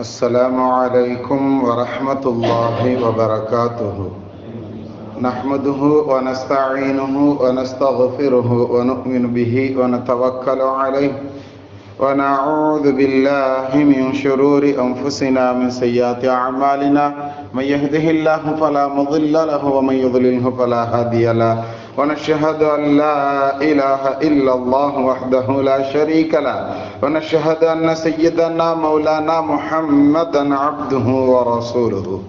السلام عليكم ورحمة الله وبركاته. نحمده ونستعينه ونستغفره ونؤمن به ونتوكل عليه. ونعوذ بالله من شرور أنفسنا من سيئات أعمالنا. من يهده الله فلا مضل له ومن يضلله فلا هادي له. ونشهد أن لا إله إلا الله وحده لا شريك له. ونشهد أن سيدنا مولانا محمدا عبده ورسوله.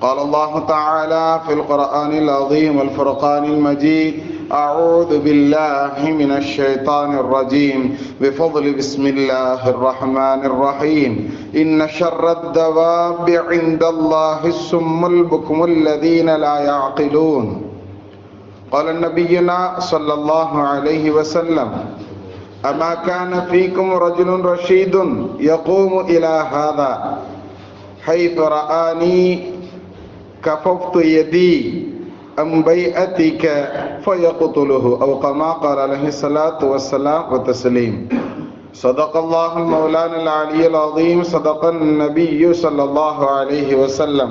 قال الله تعالى في القرآن العظيم والفرقان المجيد أعوذ بالله من الشيطان الرجيم. بفضل بسم الله الرحمن الرحيم. إن شر الدواب عند الله السم البكم الذين لا يعقلون. قال نبينا صلى الله عليه وسلم أما كان فيكم رجل رشيد يقوم إلى هذا حيث رآني كففت يدي أم بيئتك فيقتله. أو كما قال عليه الصلاة والسلام وتسليم صدق الله المولانا العلي العظيم صدق النبي صلى الله عليه وسلم.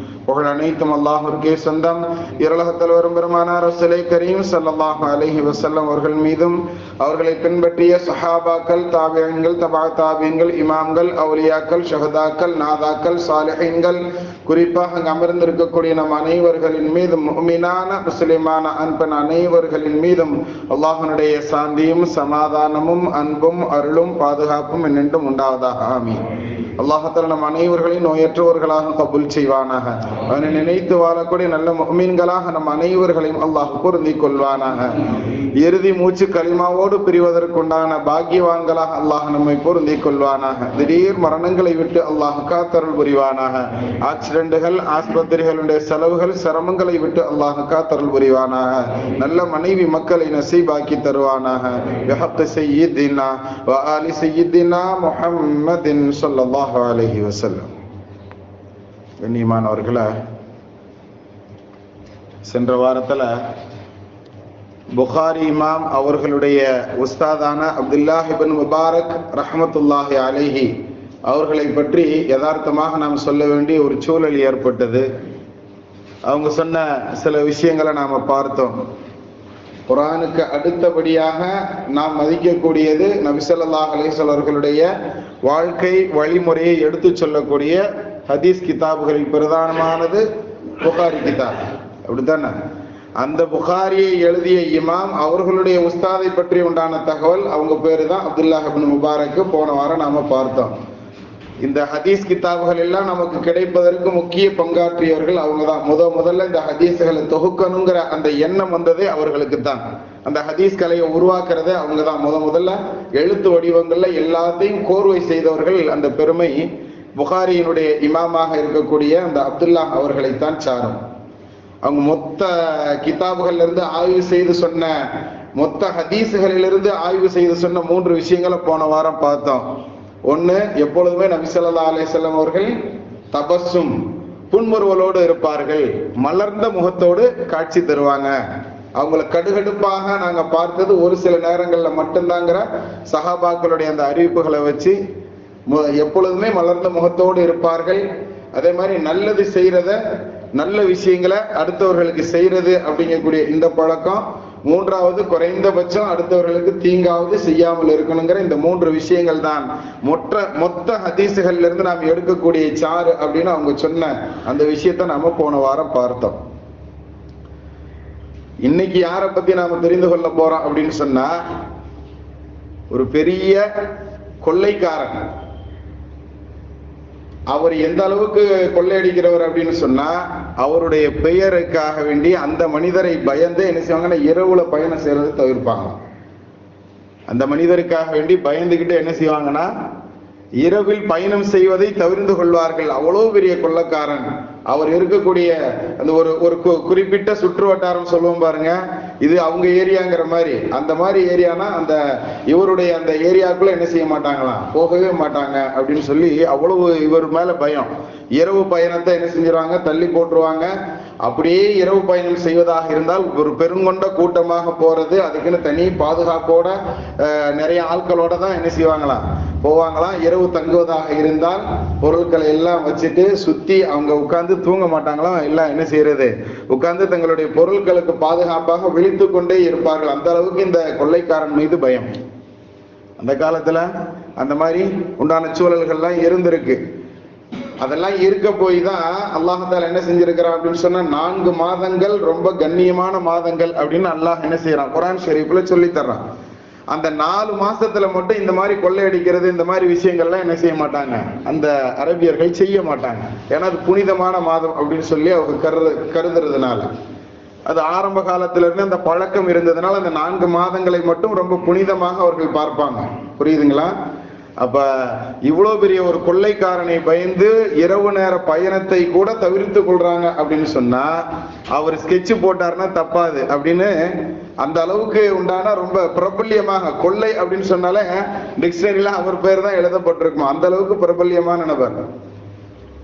புகழ் அனைத்தும் அல்லாஹுக்கே சொந்தம். இரலகத்தில் வரும் பெருமானார் சிலை கரீம் சல்லாஹு அலஹி வசல்லம் அவர்கள் மீதும் அவர்களை பின்பற்றிய சஹாபாக்கள் தாபியங்கள் தபா தாபியங்கள் இமாம்கள் அவுலியாக்கள் ஷஹதாக்கள் நாதாக்கள் சாலிஹீன்கள் குறிப்பாக அங்கு அமர்ந்திருக்கக்கூடிய நம் அனைவர்களின் மீதும் முஹ்மினான முஸ்லிமான அன்பன் அனைவர்களின் மீதும் அல்லாஹனுடைய சாந்தியும் சமாதானமும் அன்பும் அருளும் பாதுகாப்பும் என்னென்றும் உண்டாவதாக. ஆமி அல்லாஹத்தால் நம் அனைவர்களையும் நோயற்றவர்களாக கபுல் செய்வானாக. அவனை நினைத்து வாழக்கூடிய நல்ல மீன்களாக நம் அனைவர்களையும் அல்லாஹ் பொருந்தி கொள்வானாக. இறுதி மூச்சு களிமாவோடு பிரிவதற்குண்டான பாக்கியவான்களாக அல்லாஹ் நம்மை பொருந்தி கொள்வானாக. திடீர் மரணங்களை விட்டு அல்லாஹ் காத்தருள் புரிவானாக. ஆக்சிடென்ட்டுகள் ஆஸ்பத்திரிகளுடைய செலவுகள் சிரமங்களை விட்டு அல்லாஹ் காத்தருள் புரிவானாக. நல்ல மனைவி மக்களை நசீபாக்கி தருவானாக. விஹத்து செய்யித்தினா வ ஆலி முஹம்மதின் சொல்லல்லாஹு அலைஹி வஸல்லம். கண்ணியமானவர்களை சென்ற வாரத்தில் புகாரி இமாம் அவர்களுடைய உஸ்தாதான அப்துல்லாஹிபின் முபாரக் ரஹமத்துல்லாஹி அலிஹி அவர்களை பற்றி யதார்த்தமாக நாம் சொல்ல வேண்டிய ஒரு சூழல் ஏற்பட்டது. அவங்க சொன்ன சில விஷயங்களை நாம் பார்த்தோம். குரானுக்கு அடுத்தபடியாக நாம் மதிக்கக்கூடியது நபிசல்லாஹ் அலிசல் அவர்களுடைய வாழ்க்கை வழிமுறையை எடுத்து சொல்லக்கூடிய ஹதீஸ் கிதாபுகளில் பிரதானமானது புகாரி கிதாப். அப்படித்தானே? அந்த புகாரியை எழுதிய இமாம் அவர்களுடைய உஸ்தாதை பற்றி உண்டான தகவல் அவங்க பேரு தான் அப்துல்லாஹிபின் முபாரக்கு. போன வாரம் நாம பார்த்தோம். இந்த ஹதீஸ் கிதாபுகள் எல்லாம் நமக்கு கிடைப்பதற்கு முக்கிய பங்காற்றியவர்கள் அவங்க தான் முத முதல்ல இந்த ஹதீஸ்களை தொகுக்கணுங்கிற அந்த எண்ணம் வந்ததே அவர்களுக்கு தான் அந்த ஹதீஸ் கலையை உருவாக்குறதே அவங்க தான் முத முதல்ல எழுத்து வடிவங்கள்ல எல்லாத்தையும் கோர்வை செய்தவர்கள் அந்த பெருமை புகாரியினுடைய இமாமாக இருக்கக்கூடிய அந்த அப்துல்லா அவர்களைத்தான் சாரும். அவங்க மொத்த கிதாபுகள்ல இருந்து ஆய்வு செய்து சொன்ன மொத்த ஹதீஸுகளிலிருந்து ஆய்வு செய்து சொன்ன மூன்று விஷயங்களை போன வாரம் பார்த்தோம். ஒண்ணு எப்பொழுதுமே நபிசல்லா அலேசல்லம் அவர்கள் தபஸும் புன்முறுவலோடு இருப்பார்கள். மலர்ந்த முகத்தோடு காட்சி தருவாங்க. அவங்கள கடுகடுப்பாக நாங்க பார்த்தது ஒரு சில நேரங்கள்ல மட்டும்தாங்கிற சகாபாக்களுடைய அந்த அறிவிப்புகளை வச்சு எப்பொழுதுமே மலர்ந்த முகத்தோடு இருப்பார்கள். அதே மாதிரி நல்லது செய்யறத நல்ல விஷயங்களை அடுத்தவர்களுக்கு செய்யறது அப்படிங்கக்கூடிய இந்த பழக்கம். மூன்றாவது குறைந்தபட்சம் அடுத்தவர்களுக்கு தீங்காவது செய்யாமல் இருக்கணுங்கிற இந்த மூன்று விஷயங்கள் தான். மொத்த மொத்த ஹதீசுகள்ல இருந்து நாம் எடுக்கக்கூடிய சாறு அப்படின்னு அவங்க சொன்ன அந்த விஷயத்த நாம போன வாரம் பார்த்தோம். இன்னைக்கு யாரை பத்தி நாம தெரிந்து கொள்ள போறோம் அப்படின்னு சொன்னா ஒரு பெரிய கொள்ளைக்காரன். அவர் எந்த அளவுக்கு கொள்ளையடிக்கிறவர் அப்படின்னு சொன்னா அவருடைய பெயருக்காக வேண்டி அந்த மனிதரை பயந்து என்ன செய்வாங்கன்னா இரவுல பயணம் செய்யறது தவிர்ப்பாங்க. அந்த மனிதருக்காக வேண்டி பயந்துகிட்டு என்ன செய்வாங்கன்னா இரவில் பயணம் செய்வதை தவிர்ந்து கொள்வார்கள். அவ்வளவு பெரிய கொள்ளக்காரன். அவர் இருக்கக்கூடிய அந்த ஒரு ஒரு கு- குறிப்பிட்ட சுற்று வட்டாரம் சொல்லுவோம் பாருங்க. இது அவங்க ஏரியாங்கிற மாதிரி. அந்த மாதிரி ஏரியானா அந்த இவருடைய அந்த ஏரியாக்குள்ள என்ன செய்ய மாட்டாங்களாம் போகவே மாட்டாங்க அப்படின்னு சொல்லி அவ்வளவு இவர் மேல பயம். இரவு பயணத்தை என்ன செஞ்சிருவாங்க? தள்ளி போட்டுருவாங்க. அப்படியே இரவு பயணம் செய்வதாக இருந்தால் ஒரு பெருங்கொண்ட கூட்டமாக போறது அதுக்குன்னு தனி பாதுகாப்போட நிறைய ஆட்களோட தான் என்ன செய்வாங்களாம் போவாங்களாம் இரவு தங்குவதாக இருந்தால் பொருட்களை எல்லாம் வச்சுட்டு சுத்தி அவங்க உட்கார்ந்து தூங்க மாட்டாங்களாம் எல்லாம் என்ன செய்யறது? உட்கார்ந்து தங்களுடைய பொருட்களுக்கு பாதுகாப்பாக விழித்து கொண்டே இருப்பார்கள். அந்த அளவுக்கு இந்த கொள்ளைக்காரன் மீது பயம். அந்த காலத்துல அந்த மாதிரி உண்டான சூழல்கள்லாம் இருந்திருக்கு. அதெல்லாம் இருக்க போய் தான் அல்லாஹால என்ன செஞ்சிருக்கிறான் அப்படின்னு சொன்னா நான்கு மாதங்கள் ரொம்ப கண்ணியமான மாதங்கள் அப்படின்னு அல்லாஹ் என்ன செய்யறான் குரான் ஷெரீஃப்ல சொல்லி தர்றான். அந்த நாலு மாசத்துல மட்டும் இந்த மாதிரி கொள்ளையடிக்கிறது இந்த மாதிரி விஷயங்கள்லாம் என்ன செய்ய மாட்டாங்க? அந்த அரபியர்கள் செய்ய மாட்டாங்க. ஏன்னா அது புனிதமான மாதம் அப்படின்னு சொல்லி அவங்க கருது கருதுறதுனால. அது ஆரம்ப காலத்துல இருந்து அந்த பழக்கம் இருந்ததுனால அந்த நான்கு மாதங்களை மட்டும் ரொம்ப புனிதமாக அவர்கள் பார்ப்பாங்க. புரியுதுங்களா? அப்ப இவ்வளவு பெரிய ஒரு கொள்ளைக்காரனை பயந்து இரவு நேர பயணத்தை கூட தவிர்த்து கொள்றாங்க அப்படின்னு சொன்னா அவர் ஸ்கெட்ச் போட்டாருன்னா தப்பாது. அப்படின்னு அந்த அளவுக்கு உண்டான ரொம்ப பிரபல்யமாக கொள்ளை அப்படின்னு சொன்னாலே டிக்ஷனரியில அவர் பேர் தான் எழுதப்பட்டிருக்கும். அந்த அளவுக்கு பிரபல்யமான நபர்.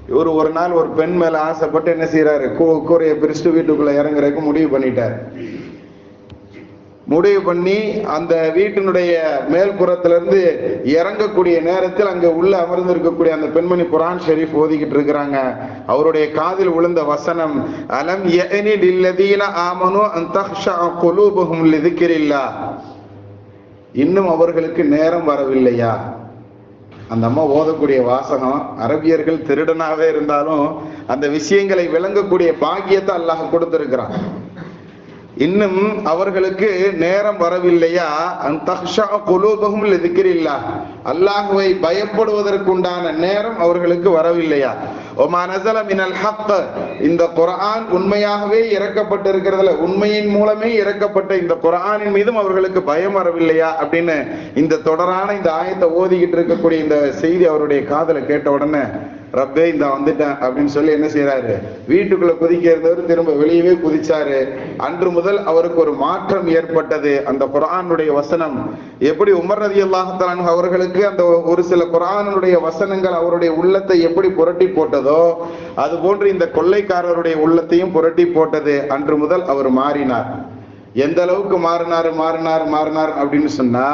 இவர் ஒரு நாள் ஒரு பெண் மேல ஆசைப்பட்டு என்ன செய்யறாரு கூரையை பிரிச்சுட்டு வீட்டுக்குள்ள இறங்குறதுக்கு முடிவு பண்ணிட்டார். முடிவு பண்ணி அந்த வீட்டினுடைய மேல்புறத்துல இருந்து இறங்கக்கூடிய நேரத்தில் அங்க உள்ள அமர்ந்து இருக்கக்கூடிய அந்த பெண்மணி குரான் ஷெரீஃப் ஓதிக்கிட்டு இருக்கிறாங்க. அவருடைய காதில் விழுந்த வசனம் அலம் யஅனி லில்லதீன ஆமனு அன் இன்னும் அவர்களுக்கு நேரம் வரவில்லையா? அந்த அம்மா ஓதக்கூடிய வாசகம் அரபியர்கள் திருடனாவே இருந்தாலும் அந்த விஷயங்களை விளங்கக்கூடிய பாக்கியத்தை அல்லாஹ் கொடுத்திருக்கிறான். இன்னும் அவர்களுக்கு நேரம் வரவில்லையா? அந்த குலூபகும் இல்லா அல்லாஹுவை பயப்படுவதற்குண்டான நேரம் அவர்களுக்கு வரவில்லையா? ஒமா மினல் ஹக்க இந்த குரான் உண்மையாகவே இறக்கப்பட்டிருக்கிறதுல உண்மையின் மூலமே இறக்கப்பட்ட இந்த குரானின் மீதும் அவர்களுக்கு பயம் வரவில்லையா? அப்படின்னு இந்த தொடரான இந்த ஆயத்தை ஓதிக்கிட்டு இருக்கக்கூடிய இந்த செய்தி அவருடைய காதுல கேட்ட உடனே ரப்பே இந்த வந்துட்டேன் அப்படின்னு சொல்லி என்ன செய்யறாரு வீட்டுக்குள்ள குதிக்க இருந்தவர் திரும்ப வெளியவே குதிச்சாரு. அன்று முதல் அவருக்கு ஒரு மாற்றம் ஏற்பட்டது. அந்த குரானுடைய வசனம். எப்படி உமர் ரதி அவர்களுக்கு அந்த ஒரு சில குரானுடைய வசனங்கள் அவருடைய உள்ளத்தை எப்படி புரட்டி போட்டதோ அது போன்று இந்த கொள்ளைக்காரருடைய உள்ளத்தையும் புரட்டி போட்டது. அன்று முதல் அவர் மாறினார். எந்த அளவுக்கு மாறினார் மாறினார் மாறினார் அப்படின்னு சொன்னா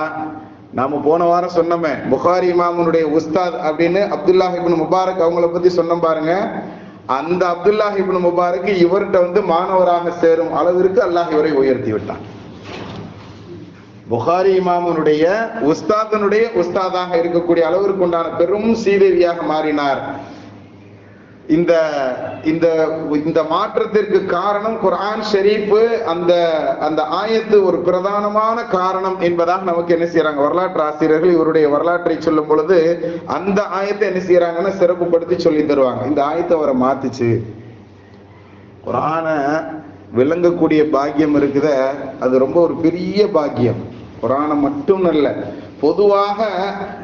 நாம போன வாரம் சொன்னோமே புகாரி இமாமனுடைய உஸ்தாத் அப்படின்னு அப்துல்லா இப்னு முபாரக் அவங்கள பத்தி சொன்னோம் பாருங்க. அந்த அப்துல்லா இப்னு முபாரக் இவர்கிட்ட வந்து மாணவராக சேரும் அளவிற்கு அல்லாஹ் இவரை உயர்த்தி விட்டான். புகாரி இமாமனுடைய உஸ்தாதனுடைய உஸ்தாதாக இருக்கக்கூடிய அளவிற்கு உண்டான பெரும் சீதேவியாக மாறினார். இந்த இந்த இந்த மாற்றத்திற்கு காரணம் குரான் ஷெரீஃப் அந்த அந்த ஆயத்து ஒரு பிரதானமான காரணம் என்பதாக நமக்கு என்ன செய்யறாங்க வரலாற்று ஆசிரியர்கள் இவருடைய வரலாற்றை சொல்லும் பொழுது அந்த ஆயத்தை என்ன செய்யறாங்கன்னா சிறப்புப்படுத்தி சொல்லி தருவாங்க. இந்த ஆயத்தை அவரை மாத்துச்சு. குரான விளங்கக்கூடிய பாக்கியம் இருக்குத அது ரொம்ப ஒரு பெரிய பாக்கியம். குரானை மட்டும் அல்ல பொதுவாக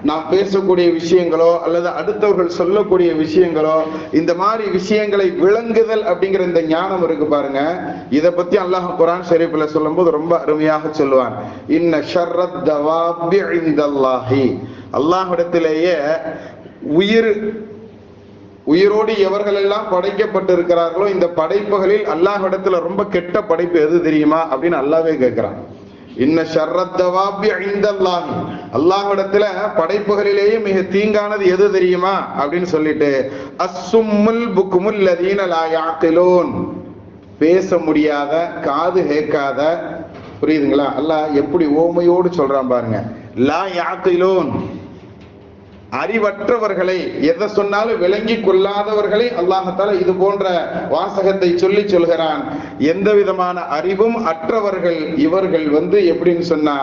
நாம் பேசக்கூடிய விஷயங்களோ அல்லது அடுத்தவர்கள் சொல்லக்கூடிய விஷயங்களோ இந்த மாதிரி விஷயங்களை விளங்குதல் அப்படிங்கிற இந்த ஞானம் இருக்கு பாருங்க. இதை பத்தி அல்லாஹ் குரான் ஷெரீஃப்ல சொல்லும்போது ரொம்ப அருமையாக சொல்லுவான். இன்ன ஷர்ரத் தவாபி இந்தல்லாஹி அல்லாஹ்விடத்திலேயே உயிர் உயிரோடு எவர்கள் எல்லாம் படைக்கப்பட்டிருக்கிறார்களோ இந்த படைப்புகளில் அல்லாஹ் இடத்துல ரொம்ப கெட்ட படைப்பு எது தெரியுமா அப்படின்னு அல்லாவே கேட்கிறான். இன்ன ஷர்ரத்தவாபி ஐந்தல்லாஹி அல்லாஹ்விடத்துல படைப்புகளிலேயே மிக தீங்கானது எது தெரியுமா? அப்படின்னு சொல்லிட்டு அஸ்ஸும்முல் புக்குமுல் லதீன லா யாக்கிலூன் பேச முடியாத காது கேட்காத புரியுதுங்களா? அல்லாஹ் எப்படி ஓமையோடு சொல்றான் பாருங்க. லா யாக்கிலோன் அறிவற்றவர்களை எதை சொன்னாலும் விளங்கி கொள்ளாதவர்களை அல்லாஹத்தால இது போன்ற வாசகத்தை சொல்லி சொல்கிறான். எந்த விதமான அறிவும் அற்றவர்கள் இவர்கள் வந்து எப்படின்னு சொன்னா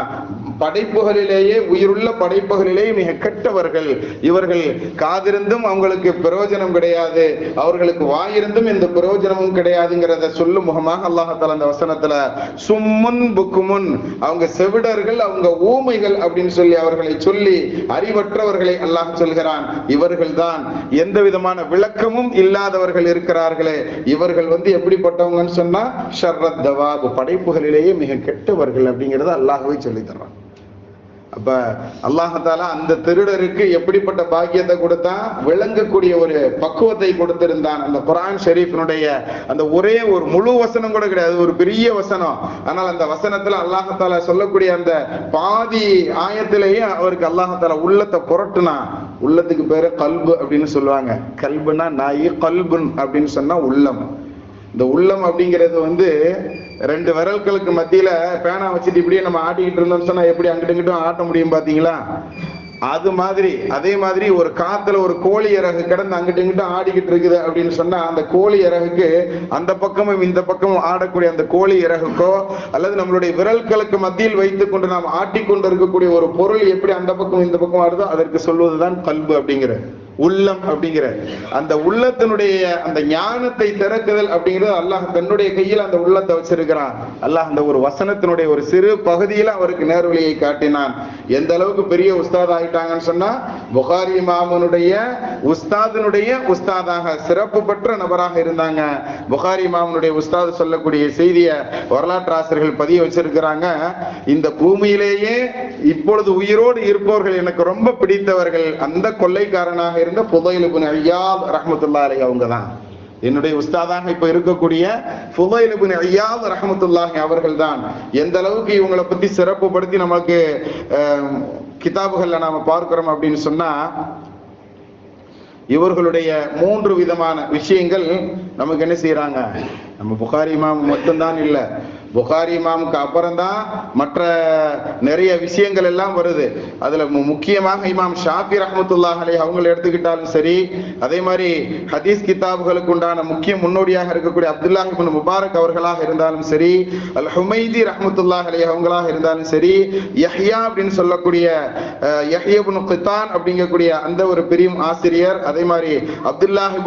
படைப்புகளிலேயே உயிருள்ள படைப்புகளிலேயே மிக கெட்டவர்கள். இவர்கள் காதிருந்தும் அவங்களுக்கு பிரயோஜனம் கிடையாது. அவர்களுக்கு வாயிருந்தும் எந்த பிரயோஜனமும் கிடையாதுங்கிறத சொல்லும் முகமாக அல்லாஹால அந்த வசனத்துல சும்முன் புக்குமுன். அவங்க செவிடர்கள் அவங்க ஊமைகள் அப்படின்னு சொல்லி அவர்களை சொல்லி அறிவற்றவர்களை அல்லாஹ் சொல்கிறான். இவர்கள் தான் எந்த விதமான விளக்கமும் இல்லாதவர்கள் இருக்கிறார்களே. இவர்கள் வந்து எப்படிப்பட்டவங்கன்னு சொன்னா ஷர்ரத் தவாபு. படைப்புகளிலேயே மிக கெட்டவர்கள் அப்படிங்கிறத அல்லாஹவே சொல்லி தர்றான். அப்ப அல்லாஹாலா அந்த திருடருக்கு எப்படிப்பட்ட பாக்கியத்தை கொடுத்தான் விளங்கக்கூடிய ஒரு பக்குவத்தை கொடுத்திருந்தான். அந்த குரான் ஷெரீஃபினுடைய அந்த ஒரே ஒரு முழு வசனம் கூட கிடையாது. ஒரு பெரிய வசனம். ஆனால் அந்த வசனத்துல அல்லாஹாலா சொல்லக்கூடிய அந்த பாதி ஆயத்திலேயே அவருக்கு அல்லாஹாலா உள்ளத்தை புரட்டுனா உள்ளத்துக்கு பேரு கல்பு அப்படின்னு சொல்லுவாங்க. கல்புனா நாய் கல்புன் அப்படின்னு சொன்னா உள்ளம். இந்த உள்ளம் அப்படிங்கிறது வந்து ரெண்டு விரல்களுக்கு மத்தியில பேனா வச்சுட்டு இப்படியே நம்ம ஆட்டிக்கிட்டு இருந்தோம்னு சொன்னா எப்படி அங்கிட்டு இங்கிட்டும் ஆட்ட முடியும் பாத்தீங்களா? அது மாதிரி அதே மாதிரி ஒரு காத்துல ஒரு கோழி இறகு கிடந்து அங்கிட்டு இங்கிட்டும் ஆடிக்கிட்டு இருக்குது அப்படின்னு சொன்னா அந்த கோழி இறகுக்கு அந்த பக்கமும் இந்த பக்கமும் ஆடக்கூடிய அந்த கோழி இறகுக்கோ அல்லது நம்மளுடைய விரல்களுக்கு மத்தியில் வைத்துக் கொண்டு நாம் ஆட்டிக்கொண்டு இருக்கக்கூடிய ஒரு பொருள் எப்படி அந்த பக்கம் இந்த பக்கம் ஆடுதோ அதற்கு சொல்வதுதான் கல்பு அப்படிங்கிறது. உள்ளம் அப்படிங்கிற அந்த உள்ளத்தினுடைய அந்த ஞானத்தை திறக்குதல் அப்படிங்கிறது அல்லாஹ் தன்னுடைய கையில் அந்த உள்ளத்தை வச்சிருக்கிறான். அல்லாஹ் அந்த ஒரு வசனத்தினுடைய ஒரு சிறு பகுதியில அவருக்கு நேர்வழியை காட்டினான். எந்த அளவுக்கு பெரிய உஸ்தாத் ஆயிட்டாங்கன்னு சொன்னா புகாரி மாமனுடைய உஸ்தாதினுடைய உஸ்தாதாக சிறப்பு பெற்ற நபராக இருந்தாங்க. புகாரி மாமனுடைய உஸ்தாத் சொல்லக்கூடிய செய்திய வரலாற்று ஆசிரியர்கள் பதிய வச்சிருக்கிறாங்க. இந்த பூமியிலேயே இப்பொழுது உயிரோடு இருப்பவர்கள் எனக்கு ரொம்ப பிடித்தவர்கள். அந்த கொள்ளைக்காரனாக இருந்த புதையில் ஐயாப் ரஹமத்துல்லா அலை அவங்க தான் என்னுடைய உஸ்தாதாக இப்ப இருக்கக்கூடிய புதையில் இப்னு ஐயாத் ரஹமத்துல்லாஹி அவர்கள் தான் எந்த அளவுக்கு இவங்களை பத்தி சிறப்பு படுத்தி நமக்கு கிதாபுகள்ல நாம பார்க்கிறோம் அப்படின்னு சொன்னா இவர்களுடைய மூன்று விதமான விஷயங்கள் நமக்கு என்ன செய்யறாங்க நம்ம புகாரி இமாம் மட்டும்தான் இல்லை. புகாரி இமாமுக்கு அப்புறம் தான் மற்ற நிறைய விஷயங்கள் எல்லாம் வருது. அதுல மு- முக்கியமாக இமாம் ஷாஃபி ரஹமத்துல்லாஹ் அலைஹி அவங்களை எடுத்துக்கிட்டாலும் சரி அதே மாதிரி ஹதீஸ் கிதாபுகளுக்கு உண்டான முக்கிய முன்னோடியாக இருக்கக்கூடிய அப்துல்லாஹ் முபாரக் அவர்களாக இருந்தாலும் சரி அல் ஹுமைதி ரஹமத்துல்லாஹ் அலைஹி அவங்களாக இருந்தாலும் சரி யஹ்யா அப்படின்னு சொல்லக்கூடிய அஹ், கித்தான் அப்படிங்கக்கூடிய அந்த ஒரு பெரிய ஆசிரியர் அதே மாதிரி அப்துல்லாஹ்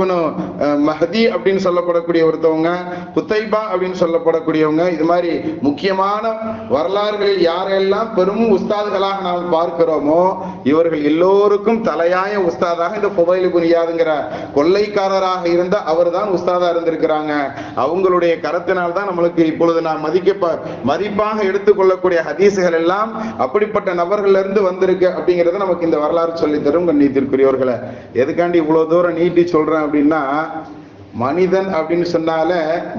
மஹதி அப்படின்னு சொல்லப்படக்கூடிய ஒருத்தவங்க குத்தைபா அப்படின்னு சொல்லப்படக்கூடியவங்க இது மாதிரி முக்கியமான வரலாறுகளில் யாரெல்லாம் பெரும் உஸ்தாதுகளாக நாம் பார்க்கிறோமோ இவர்கள் எல்லோருக்கும் தலையாய உஸ்தாதாக இந்த புதையில புனியாதுங்கிற கொள்ளைக்காரராக இருந்த அவர் தான் உஸ்தாதா இருந்திருக்கிறாங்க. அவங்களுடைய கரத்தினால் தான் நம்மளுக்கு இப்பொழுது நாம் மதிக்க மதிப்பாக எடுத்துக்கொள்ளக்கூடிய ஹதீசுகள் எல்லாம் அப்படிப்பட்ட நபர்கள் இருந்து வந்திருக்கு அப்படிங்கிறத நமக்கு இந்த வரலாறு சொல்லி தரும் கண்ணியத்திற்குரியவர்களை. எதுக்காண்டி இவ்வளவு தூரம் நீட்டி சொல்றேன் அப்படின்னா மனிதன் அப்படின்னு சொன்னால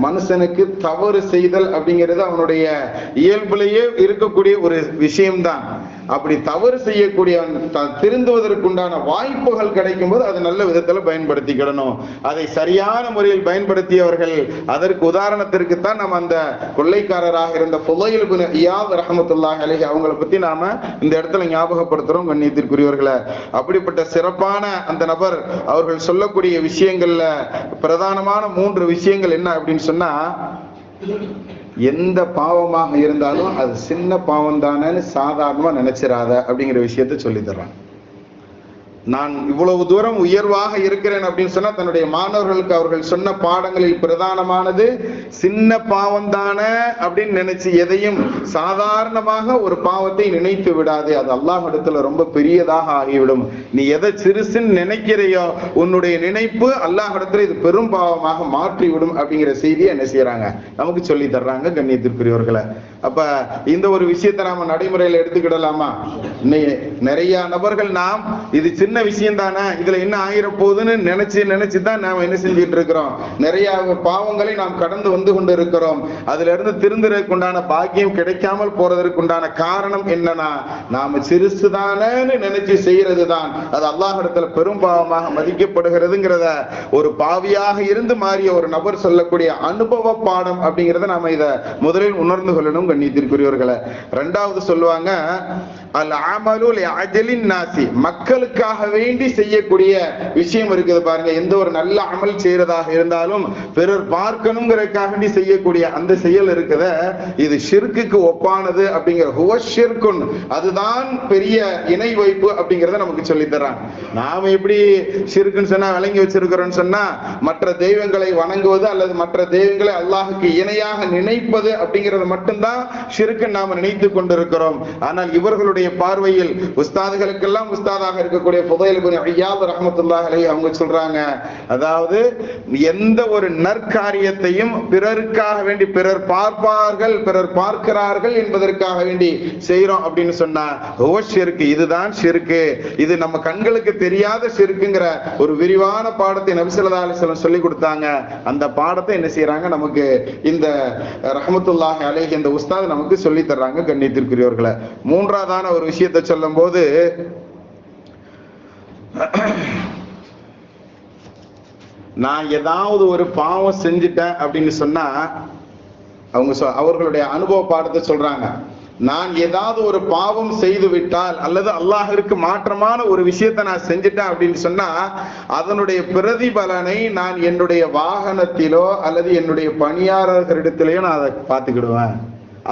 மனுஷனுக்கு தவறு செய்தல் அப்படிங்கிறது அவனுடைய இயல்புலேயே இருக்கக்கூடிய ஒரு விஷயம்தான். அப்படி தவறு செய்யக்கூடியவன் திருந்துவதற்குண்டான வாய்ப்புகள் கிடைக்கும் போது அதை நல்ல விதத்துல பயன்படுத்திக்கிடணும். அதை சரியான முறையில் பயன்படுத்தியவர்கள் அதற்கு உதாரணத்திற்கு தான் நம்ம அந்த கொள்ளைக்காரராக இருந்த புதையில் இயாத் ரஹமத்துல்லா அலஹி அவங்கள பத்தி நாம இந்த இடத்துல ஞாபகப்படுத்துறோம் கண்ணியத்திற்குரியவர்களை. அப்படிப்பட்ட சிறப்பான அந்த நபர் அவர்கள் சொல்லக்கூடிய விஷயங்கள்ல பிரதானமான மூன்று விஷயங்கள் என்ன அப்படின்னு சொன்னா எந்த பாவமாக இருந்தாலும் அது சின்ன பாவம் தானேன்னு சாதாரணமா நினைச்சிடாத அப்படிங்கிற விஷயத்த சொல்லித்தர்றான். நான் இவ்வளவு தூரம் உயர்வாக இருக்கிறேன் அப்படின்னு சொன்னா தன்னுடைய மாணவர்களுக்கு அவர்கள் சொன்ன பாடங்களில் பிரதானமானது சின்ன பாவம் தானே அப்படின்னு நினைச்சு எதையும் சாதாரணமாக ஒரு பாவத்தை நினைத்து விடாதே. அது அல்லாஹ் இடத்துல ரொம்ப பெரியதாக ஆகிவிடும். நீ எதை சிறுசுன்னு நினைக்கிறையோ உன்னுடைய நினைப்பு அல்லாஹ் இடத்துல இது பெரும் பாவமாக மாற்றிவிடும் அப்படிங்கிற செய்தியை என்ன செய்யறாங்க? நமக்கு சொல்லி தர்றாங்க கண்ணியத்திற்குரியவர்களை. அப்ப இந்த ஒரு விஷயத்தை நாம நடைமுறையில எடுத்துக்கிடலாமா? நிறைய நபர்கள் நாம் இது சின்ன விஷயம் தானே இதுல என்ன ஆயிர போகுதுன்னு நினைச்சு நினைச்சுதான் நாம என்ன செஞ்சுட்டு இருக்கிறோம் நிறைய பாவங்களை நாம் கடந்து வந்து கொண்டு இருக்கிறோம் அதுல இருந்து திருந்துறதுக்குண்டான பாக்கியம் கிடைக்காமல் போறதற்குண்டான காரணம் என்னன்னா நாம சிறுசுதானேன்னு நினைச்சு செய்யறது தான் அது அல்லாஹ் இடத்துல பெரும் பாவமாக மதிக்கப்படுகிறதுங்கிறத ஒரு பாவியாக இருந்து மாறிய ஒரு நபர் சொல்லக்கூடிய அனுபவ பாடம் அப்படிங்கறத நாம இத முதலில் உணர்ந்து கொள்ளணும். கண்ணியத்திற்குரியவர்களை ரெண்டாவது சொல்லுவாங்க அல் அமலுல் அஜலின் நாசி. மக்களுக்காக வேண்டி செய்யக்கூடிய விஷயம் இருக்குது பாருங்க. எந்த ஒரு நல்ல அமல் செய்யறதாக இருந்தாலும் பிறர் பார்க்கணுங்கிறதுக்காக வேண்டி செய்யக்கூடிய அந்த செயல் இருக்குத. இது ஷிர்க்குக்கு ஒப்பானது அப்படிங்கிற ஹுவ ஷிர்குன். அதுதான் பெரிய இணை வைப்பு அப்படிங்கிறத நமக்கு சொல்லி தர்றாங்க. நாம எப்படி ஷிர்க்குன்னு சொன்னா விளங்கி வச்சிருக்கிறோம்னு சொன்னா மற்ற தெய்வங்களை வணங்குவது அல்லது மற்ற தெய்வங்களை அல்லாஹுக்கு இணையாக நினைப்பது அப்படிங்கிறது மட்டும்தான் ஷிர்க்குன்னு நாம் நினைத்து கொண்டிருக்கிறோம். ஆனால் இவர்களுடைய பார்வையில் உஸ்தாதுகளுக்கெல்லாம் உஸ்தாதாக இருக்கக்கூடிய புதையல் ஐயாவது ரஹமத்துல்லா ரஹமத்துல்லாஹ் அவங்க சொல்றாங்க. அதாவது எந்த ஒரு நற்காரியத்தையும் பிறருக்காக வேண்டி பிறர் பார்ப்பார்கள் பிறர் பார்க்கிறார்கள் என்பதற்காக வேண்டி செய்யறோம் அப்படின்னு சொன்னா ஓ ஷிருக்கு இதுதான் ஷிருக்கு இது நம்ம கண்களுக்கு தெரியாத ஷிருக்குங்கிற ஒரு விரிவான பாடத்தை நபிசல்லா அலிஸ்லாம் சொல்லி கொடுத்தாங்க. அந்த பாடத்தை என்ன செய்யறாங்க நமக்கு இந்த ரஹமத்துல்லாஹ் அலைஹி இந்த உஸ்தா உஸ்தாத் நமக்கு சொல்லி தர்றாங்க கண்ணியத்திற்குரியவர்களை. மூன்றாவதான ஒரு விஷயத்தை சொல்லும் போது நான் ஏதாவது ஒரு பாவம் செஞ்சுட்டேன் அப்படின்னு சொன்னா அவங்க சொ- அவர்களுடைய அனுபவ பாடத்தை சொல்றாங்க. நான் ஏதாவது ஒரு பாவம் செய்து விட்டால் அல்லது அல்லாஹிற்கு மாற்றமான ஒரு விஷயத்தை நான் செஞ்சுட்டேன் அப்படின்னு சொன்னா அதனுடைய பிரதிபலனை நான் என்னுடைய வாகனத்திலோ அல்லது என்னுடைய பணியாளர்களிடத்திலேயோ நான் அதை பார்த்துக்கிடுவேன்.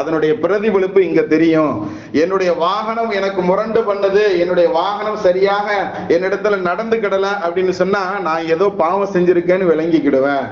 அதனுடைய பிரதிபலிப்பு இங்க தெரியும். என்னுடைய வாகனம் எனக்கு முரண்டு பண்ணது. என்னுடைய வாகனம் சரியாக என்னிடத்துல நடந்துக்கிடல அப்படின்னு சொன்னா நான் ஏதோ பாவம் செஞ்சிருக்கேன்னு விளங்கிக்கிடுவேன்.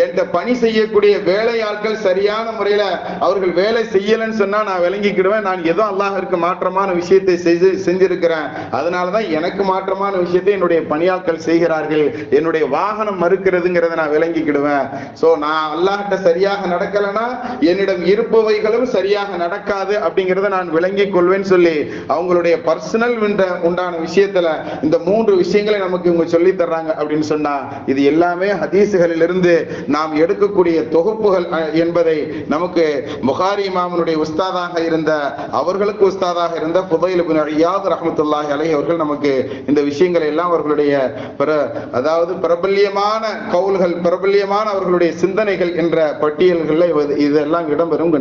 என்கிட்ட பணி செய்யக்கூடிய வேலையாட்கள் சரியான முறையில அவர்கள் வேலை செய்யலைன்னு சொன்னா நான் விளங்கிக்கிடுவேன். நான் ஏதோ அல்லாஹருக்கு மாற்றமான விஷயத்தை செய்து செஞ்சிருக்கிறேன். அதனாலதான் எனக்கு மாற்றமான விஷயத்தை என்னுடைய பணியாட்கள் செய்கிறார்கள். என்னுடைய வாகனம் மறுக்கிறதுங்கிறத நான் விளங்கிக்கிடுவேன். சோ நான் அல்லாஹ்கிட்ட சரியாக நடக்கலைன்னா என்னிடம் இருப்பவைகளும் சரியாக நடக்காது அப்படிங்கறத நான் விளங்கிக் கொள்வேன்னு சொல்லி அவங்களுடைய பர்சனல் உண்டான விஷயத்துல இந்த மூன்று விஷயங்களை நமக்கு இவங்க சொல்லி தர்றாங்க அப்படின்னு சொன்னா இது எல்லாமே ஹதீசுகளிலிருந்து நாம் எடுக்கக்கூடிய தொகுப்புகள் என்பதை நமக்கு புகாரி இமாமனுடைய உஸ்தாதாக இருந்த அவர்களுக்கு உஸ்தாதாக இருந்த புதையில் ஐயாத் ரஹமத்துல்லாஹி அலை அவர்கள் நமக்கு இந்த விஷயங்களை எல்லாம் அவர்களுடைய பிற அதாவது பிரபல்யமான கவுல்கள் பிரபல்யமான அவர்களுடைய சிந்தனைகள் என்ற பட்டியல்களில் இதெல்லாம் இடம்பெறும்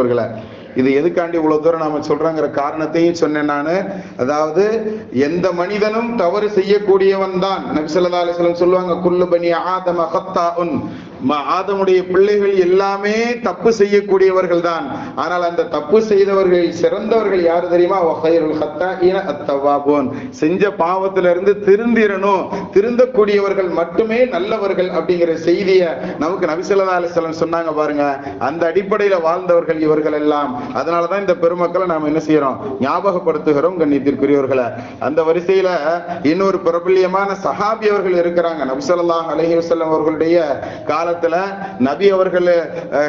கண்ணியத்திற்குரியவர்களை இது எதுக்காண்டி இவ்வளவு தூரம் நாம சொல்றோங்கிற காரணத்தையும் சொன்னேன் நானு. அதாவது எந்த மனிதனும் தவறு செய்யக்கூடியவன் தான் நபிசல்லா அலிஸ்லம் சொல்லுவாங்க குல்லு பனி ஆதம ஹத்தா உன் ஆதமுடைய பிள்ளைகள் எல்லாமே தப்பு செய்யக்கூடியவர்கள் தான் ஆனால் அந்த தப்பு செய்தவர்கள் சிறந்தவர்கள் யாரு தெரியுமா? செஞ்ச பாவத்திலிருந்து திருந்திரணும். திருந்தக்கூடியவர்கள் மட்டுமே நல்லவர்கள் அப்படிங்கிற செய்தியை நமக்கு நபிசல்லா சொன்னாங்க பாருங்க. அந்த அடிப்படையில வாழ்ந்தவர்கள் இவர்கள் எல்லாம். அதனாலதான் இந்த பெருமக்களை நாம என்ன செய்யறோம்? ஞாபகப்படுத்துகிறோம் கண்ணியத்திற்குரியவர்களை. அந்த வரிசையில இன்னொரு பிரபல்யமான சஹாபி அவர்கள் இருக்கிறாங்க. நபிசல்லாஹ் அலஹி வசல்லம் அவர்களுடைய காலத்துல நபி அவர்கள்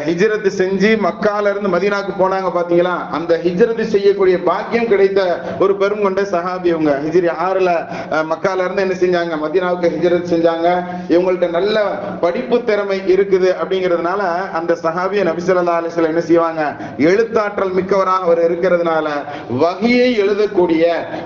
ஹிஜரத்து செஞ்சு மக்கால இருந்து மதினாக்கு போனாங்க பாத்தீங்களா? அந்த ஹிஜரத்து செய்யக்கூடிய பாக்கியம் கிடைத்த ஒரு பெரும் கொண்ட சஹாபி இவங்க. ஹிஜிரி ஆறுல மக்கால இருந்து என்ன செஞ்சாங்க? மதினாவுக்கு ஹிஜரத் செஞ்சாங்க. இவங்கள்ட்ட நல்ல படிப்பு திறமை இருக்குது அப்படிங்கிறதுனால அந்த சஹாபிய நபிசல்லா அலிஸ்லாம் என்ன செய்வாங்க? எழுத்தாற்றல் மிக்கவராக அவர் இருக்கிறதுனால வகையை எழுதக்கூடிய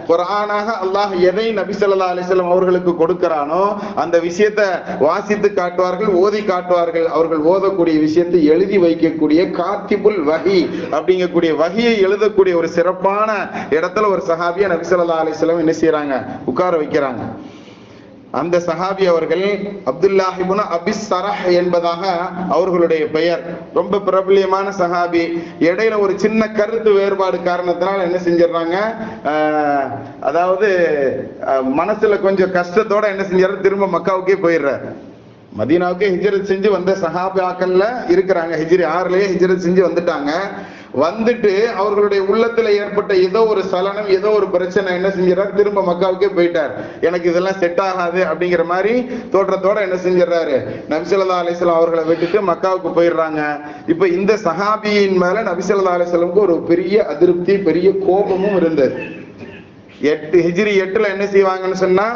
குரானாக அல்லாஹ் எதை நபிசல்லா அலிஸ்லாம் அவர்களுக்கு கொடுக்கிறானோ அந்த விஷயத்தை வாசித்து காட்டுவார்கள் ஓதி காட்டு காட்டுவார்கள். அவர்கள் ஓதக்கூடிய விஷயத்தை எழுதி வைக்கக்கூடிய காத்திபுல் வகி அப்படிங்கக்கூடிய வகையை எழுதக்கூடிய ஒரு சிறப்பான இடத்துல ஒரு சஹாபியா நபிசல்லா அலிஸ்லாம் என்ன செய்யறாங்க உட்கார வைக்கிறாங்க. அந்த சஹாபி அவர்கள் அப்துல்லாஹிபுன அபிஸ் சரஹ் என்பதாக அவர்களுடைய பெயர். ரொம்ப பிரபலியமான சஹாபி. இடையில ஒரு சின்ன கருத்து வேறுபாடு காரணத்தினால என்ன செஞ்சிடறாங்க? அதாவது மனசுல கொஞ்சம் கஷ்டத்தோட என்ன செஞ்சாரு திரும்ப மக்காவுக்கே போயிடுறாரு. மதீனாவுக்கு ஹிஜ்ரத் செஞ்சு வந்த சஹாபாக்கள்ல இருக்கிறாங்க. ஹிஜ்ரி ஆறுலயே ஹிஜ்ரத் செஞ்சு வந்துட்டாங்க. வந்துட்டு அவர்களுடைய உள்ளத்துல ஏற்பட்ட ஏதோ ஒரு சலனம் ஏதோ ஒரு பிரச்சனை என்ன செஞ்சிடறாரு? திரும்ப மக்காவுக்கே போயிட்டார். எனக்கு இதெல்லாம் செட் ஆகாது அப்படிங்கிற மாதிரி தோற்றத்தோட என்ன செஞ்சிடறாரு? நபிசல்லா அலிஸ்லாம் அவர்களை விட்டுட்டு மக்காவுக்கு போயிடுறாங்க. இப்ப இந்த சஹாபியின் மேல நபிசல்லா அலிஸ்லாமுக்கு ஒரு பெரிய அதிருப்தி பெரிய கோபமும் இருந்தது. எட்டு ஹிஜ்ரி எட்டுல என்ன செய்வாங்கன்னு சொன்னா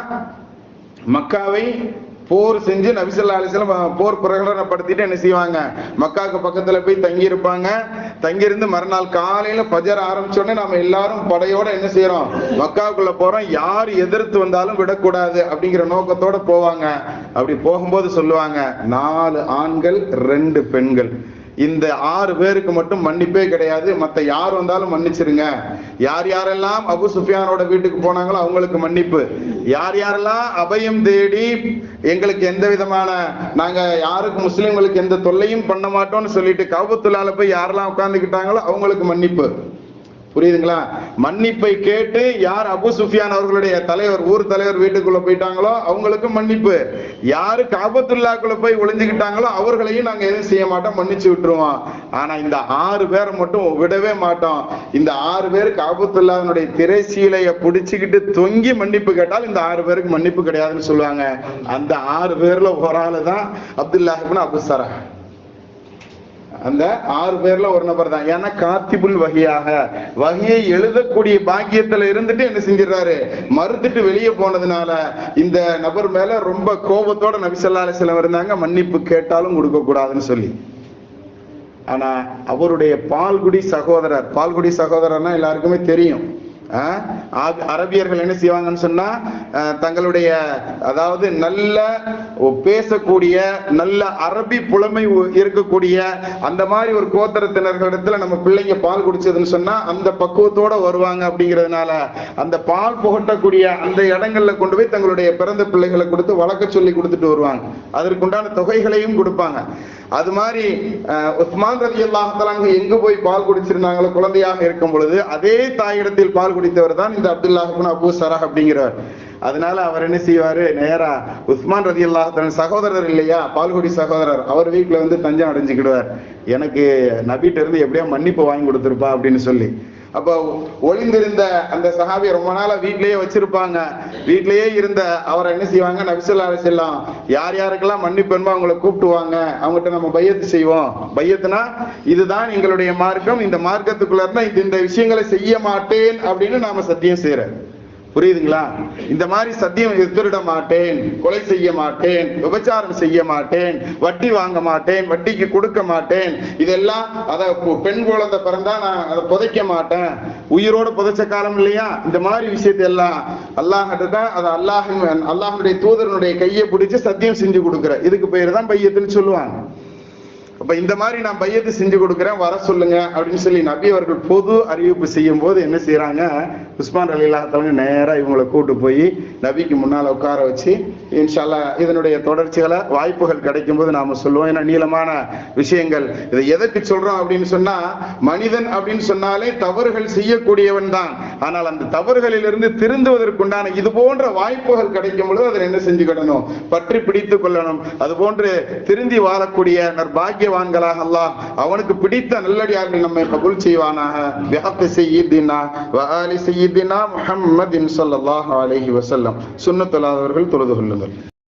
மக்காவை போர் செஞ்சு நபிசல்லா அலிஸ்லாம் போர் பிரகடனப்படுத்திட்டு என்ன செய்வாங்க? மக்காவுக்கு பக்கத்துல போய் தங்கி இருப்பாங்க தங்கியிருந்து மறுநாள் காலையில பஜர் ஆரம்பிச்சோடனே நம்ம நாம எல்லாரும் படையோட என்ன செய்யறோம் மக்காவுக்குள்ள போறோம். யார் எதிர்த்து வந்தாலும் விடக்கூடாது அப்படிங்கிற நோக்கத்தோட போவாங்க. அப்படி போகும்போது சொல்லுவாங்க நாலு ஆண்கள் ரெண்டு பெண்கள். இந்த ஆறு பேருக்கு மட்டும் மன்னிப்பே கிடையாது. மற்ற யார் வந்தாலும் மன்னிச்சிருங்க. யார் யாரெல்லாம் அபு சுஃபியானோட வீட்டுக்கு போனாங்களோ அவங்களுக்கு மன்னிப்பு. யார் யாரெல்லாம் அபயம் தேடி எங்களுக்கு எந்த விதமான நாங்க யாருக்கு முஸ்லிம்களுக்கு எந்த தொல்லையும் பண்ண மாட்டோம்னு சொல்லிட்டு கவுபத்துலால போய் யாரெல்லாம் உட்கார்ந்துக்கிட்டாங்களோ அவங்களுக்கு மன்னிப்பு. புரியுதுங்களா? மன்னிப்பை கேட்டு யார் அபு சுஃபியான் அவர்களுடைய தலைவர் ஊர் தலைவர் வீட்டுக்குள்ள போயிட்டாங்களோ அவங்களுக்கு மன்னிப்பு. யாரு காபத்துல்லாக்குள்ள போய் ஒளிஞ்சுக்கிட்டாங்களோ அவர்களையும் நாங்க எதுவும் செய்ய மாட்டோம் மன்னிச்சு விட்டுருவோம். ஆனா இந்த ஆறு பேரை மட்டும் விடவே மாட்டோம். இந்த ஆறு பேர் காபத்துல்லாவினுடைய திரைசீலைய புடிச்சுக்கிட்டு தொங்கி மன்னிப்பு கேட்டால் இந்த ஆறு பேருக்கு மன்னிப்பு கிடையாதுன்னு சொல்லுவாங்க. அந்த ஆறு பேர்ல ஒரு ஆளு தான் அப்துல்லாஹிபின் அபுசரா அந்த ஆறு பேர்ல ஒரு நபர் தான். ஏன்னா காத்திபுல் வகையாக. வகையை எழுதக்கூடிய பாக்கியத்துல இருந்துட்டு என்ன செஞ்சிடறாரு? மறுத்துட்டு வெளியே போனதுனால இந்த நபர் மேல ரொம்ப கோபத்தோட நபிசல்லா அலிஸ்லாம் இருந்தாங்க. மன்னிப்பு கேட்டாலும் கொடுக்க கூடாதுன்னு சொல்லி. ஆனா அவருடைய பால்குடி சகோதரர் பால்குடி சகோதரர்னா எல்லாருக்குமே தெரியும். அரபியர்கள் என்ன செய்வாங்கன்னு சொன்னா தங்களுடைய அதாவது நல்ல பேசக்கூடிய நல்ல அரபி புலமை இருக்கக்கூடிய அந்த மாதிரி ஒரு கோத்தரத்தினர்களிடத்துல நம்ம பிள்ளைங்க பால் குடிச்சதுன்னு சொன்னா அந்த பக்குவத்தோட வருவாங்க அப்படிங்கிறதுனால அந்த பால் புகட்டக்கூடிய அந்த இடங்கள்ல கொண்டு போய் தங்களுடைய பிறந்த பிள்ளைகளை கொடுத்து வளர்க்க சொல்லி கொடுத்துட்டு வருவாங்க. அதற்குண்டான தொகைகளையும் கொடுப்பாங்க. அது மாதிரி உஸ்மான் ரவி அல்லாஹலாங்க எங்க போய் பால் குடிச்சிருந்தாங்களோ குழந்தையாக இருக்கும் பொழுது அதே தாயிடத்தில் பால் குடித்தவர் தான் இந்த அப்துல்லாஹிபின் அபூ சரஹ் அப்படிங்கிறவர் அதனால அவர் என்ன செய்வாரு? நேரா உஸ்மான் ரதி அல்லாஹ் சகோதரர் இல்லையா? பால்குடி சகோதரர். அவர் வீட்டுல வந்து தஞ்சம் அடைஞ்சுக்கிடுவார். எனக்கு நபிட்ட இருந்து எப்படியா மன்னிப்பு வாங்கி கொடுத்துருப்பா அப்படின்னு சொல்லி. அப்போ ஒளிந்திருந்த அந்த சஹாபி ரொம்ப நாளா வீட்லயே வச்சிருப்பாங்க. வீட்லயே இருந்த அவரை என்ன செய்வாங்க? நபிசல்லா செல்லாம் யார் யாருக்கெல்லாம் மன்னிப்பெண்மோ அவங்கள கூப்பிட்டுவாங்க. அவங்ககிட்ட நம்ம பையத்து செய்வோம். பையத்துனா இதுதான் எங்களுடைய மார்க்கம். இந்த மார்க்கத்துக்குள்ள இருந்தா இந்த விஷயங்களை செய்ய மாட்டேன் அப்படின்னு நாம சத்தியம் செய்யறேன் புரியுதுங்களா? இந்த மாதிரி சத்தியம் எதிரிட மாட்டேன் கொலை செய்ய மாட்டேன் விபச்சாரம் செய்ய மாட்டேன் வட்டி வாங்க மாட்டேன் வட்டிக்கு கொடுக்க மாட்டேன். இதெல்லாம் அத பெண் குழந்தை பிறந்தா நான் அதை புதைக்க மாட்டேன். உயிரோட புதைச்ச காலம் இல்லையா? இந்த மாதிரி விஷயத்தை எல்லாம் அல்லாஹிட்ட தான் அதை அல்லாஹ் அல்லாஹனுடைய தூதரனுடைய கையை பிடிச்சு சத்தியம் செஞ்சு கொடுக்குற இதுக்கு பேர் தான் பையத்துன்னு சொல்லுவாங்க. அப்ப இந்த மாதிரி நான் பையத்து செஞ்சு கொடுக்குறேன் வர சொல்லுங்க அப்படின்னு சொல்லி நபி அவர்கள் பொது அறிவிப்பு செய்யும் போது என்ன செய்யறாங்க உஸ்மான் அலிலா தலைவர் நேரா இவங்களை கூட்டு போய் நபிக்கு முன்னால உட்கார வச்சு இன்ஷால்லா இதனுடைய தொடர்ச்சிகளை வாய்ப்புகள் கிடைக்கும் போது நாம சொல்லுவோம். ஏன்னா நீளமான விஷயங்கள். இதை எதற்கு சொல்றோம் அப்படின்னு சொன்னா மனிதன் அப்படின்னு சொன்னாலே தவறுகள் செய்யக்கூடியவன் தான். ஆனால் அந்த தவறுகளிலிருந்து திருந்துவதற்குண்டான இது போன்ற வாய்ப்புகள் கிடைக்கும் பொழுது அதை என்ன செஞ்சுக்கிடணும்? பற்றி பிடித்து கொள்ளணும். அது போன்று திருந்தி வாழக்கூடிய செய்வான்களாக அல்லாஹ். அவனுக்கு பிடித்த நல்லடியார்கள் நம்மை கபுல் செய்வானாக. விஹக்கு செய்யிதினா வஆலி செய்யிதினா முஹம்மதின் ஸல்லல்லாஹு அலைஹி வஸல்லம். சுன்னத்துல்லாதவர்கள் தொழுது கொள்ளுங்கள்.